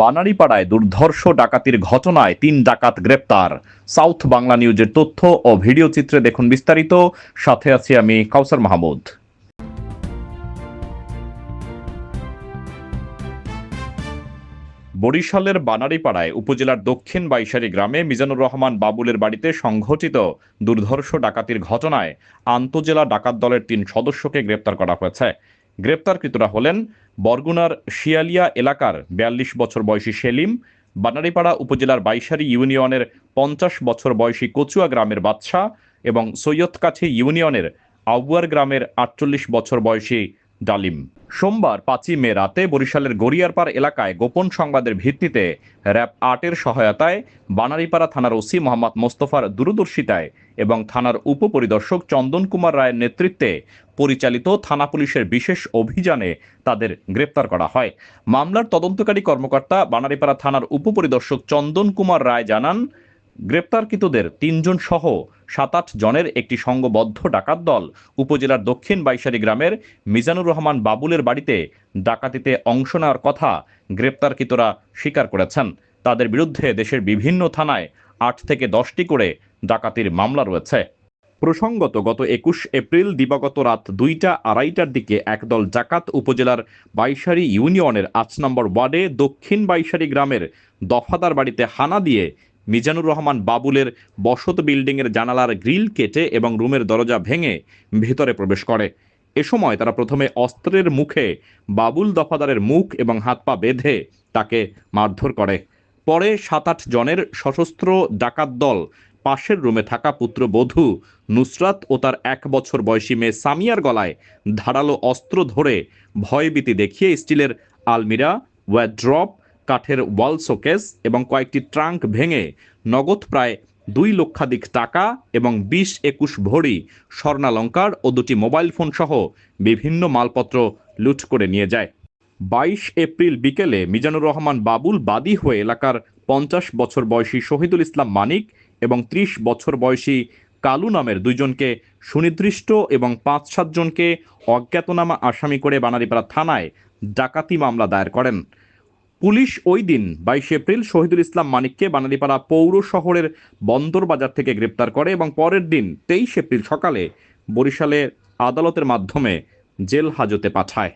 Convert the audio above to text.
বানারীপাড়ায় দুর্ধর্ষ ডাকাতির ঘটনায় তিন ডাকাত গ্রেপ্তার। সাউথ বাংলা নিউজের তথ্য ও ভিডিও চিত্রে দেখুন বিস্তারিত। সাথে আছি আমি কাউসার মাহমুদ। বরিশালের বানারীপাড়ায় উপজেলার দক্ষিণ বাইশারি গ্রামে মিজানুর রহমান বাবুলের বাড়িতে সংঘটিত দুর্ধর্ষ ডাকাতির ঘটনায় আন্তজেলা ডাকাত দলের তিন সদস্যকে গ্রেপ্তার করা হয়েছে। গ্রেপ্তারকৃতরা হলেন বরগুনার শিয়ালিয়া এলাকার বিয়াল্লিশ বছর বয়সী সেলিম, বানারিপাড়া উপজেলার বাইশারি ইউনিয়নের পঞ্চাশ বছর বয়সী কচুয়া গ্রামের বাদশা এবং সৈয়দকাছি ইউনিয়নের আউয়ার গ্রামের আটচল্লিশ বছর বয়সী ডালিম। সোমবার পাঁচই মে রাতে বরিশালের গড়িয়ারপাড় এলাকায় গোপন সংবাদের ভিত্তিতে র্যাব আটের সহায়তায় বানারীপাড়া থানার ওসি মোহাম্মদ মোস্তফার দূরদর্শিতায় এবং থানার উপপরিদর্শক চন্দন কুমার রায়ের নেতৃত্বে পরিচালিত থানা পুলিশের বিশেষ অভিযানে তাদের গ্রেপ্তার করা হয়। মামলার তদন্তকারী কর্মকর্তা বানারীপাড়া থানার উপপরিদর্শক চন্দন কুমার রায় জানান, গ্রেপ্তারকৃতদের তিনজন সহ সাত আট জনের একটি সংঘবদ্ধ ডাকাত দল উপজেলার দক্ষিণ বাইশারি গ্রামের মিজানুর রহমান বাবুলের বাড়িতে ডাকাতিতে অংশ নেওয়ার কথা গ্রেপ্তারকৃতরা স্বীকার করেছেন। তাদের বিরুদ্ধে দেশের বিভিন্ন থানায় আট থেকে দশটি করে ডাকাতির মামলা রয়েছে। প্রসঙ্গত গত একুশ এপ্রিল দিবাগত রাত দুইটা আড়াইটার দিকে একদল জাকাত উপজেলার বাইশারি ইউনিয়নের আট নম্বর ওয়ার্ডে দক্ষিণ বাইশারি গ্রামের দফাদার বাড়িতে হানা দিয়ে মিজানুর রহমান বাবুলের বসত বিল্ডিংয়ের জানালার গ্রিল কেটে এবং রুমের দরজা ভেঙে ভেতরে প্রবেশ করে। এ সময় তারা প্রথমে অস্ত্রের মুখে বাবুল দফাদারের মুখ এবং হাত পা বেঁধে তাকে মারধর করে। পরে সাত আট জনের সশস্ত্র ডাকাত দল পাশের রুমে থাকা পুত্র পুত্রবধূ নুসরাত ও তার এক বছর বয়সী মেয়ে সামিয়ার গলায় ধারালো অস্ত্র ধরে ভয়ভীতি দেখিয়ে স্টিলের আলমিরা ওয়াড্রপ কাঠের ওয়াল শোকেস এবং কয়েকটি ট্রাঙ্ক ভেঙে নগদ প্রায় দুই লক্ষাধিক টাকা এবং বিশ একুশ ভরি স্বর্ণালঙ্কার ও দুটি মোবাইল ফোন সহ বিভিন্ন মালপত্র লুট করে নিয়ে যায়। বাইশ এপ্রিল বিকেলে মিজানুর রহমান বাবুল বাদী হয়ে এলাকার পঞ্চাশ বছর বয়সী শহীদুল ইসলাম মানিক এবং ত্রিশ বছর বয়সী কালু নামের দুইজনকে সুনির্দিষ্ট এবং পাঁচ সাতজনকে অজ্ঞাতনামা আসামি করে বানারীপাড়া থানায় ডাকাতি মামলা দায়ের করেন। পুলিশ ওই দিন বাইশে এপ্রিল শহীদুল ইসলাম মানিককে বানালিপাড়া পৌর শহরের বন্দর বাজার থেকে গ্রেপ্তার করে এবং পরের দিন তেইশ এপ্রিল সকালে বরিশালে আদালতের মাধ্যমে জেল হাজতে পাঠায়।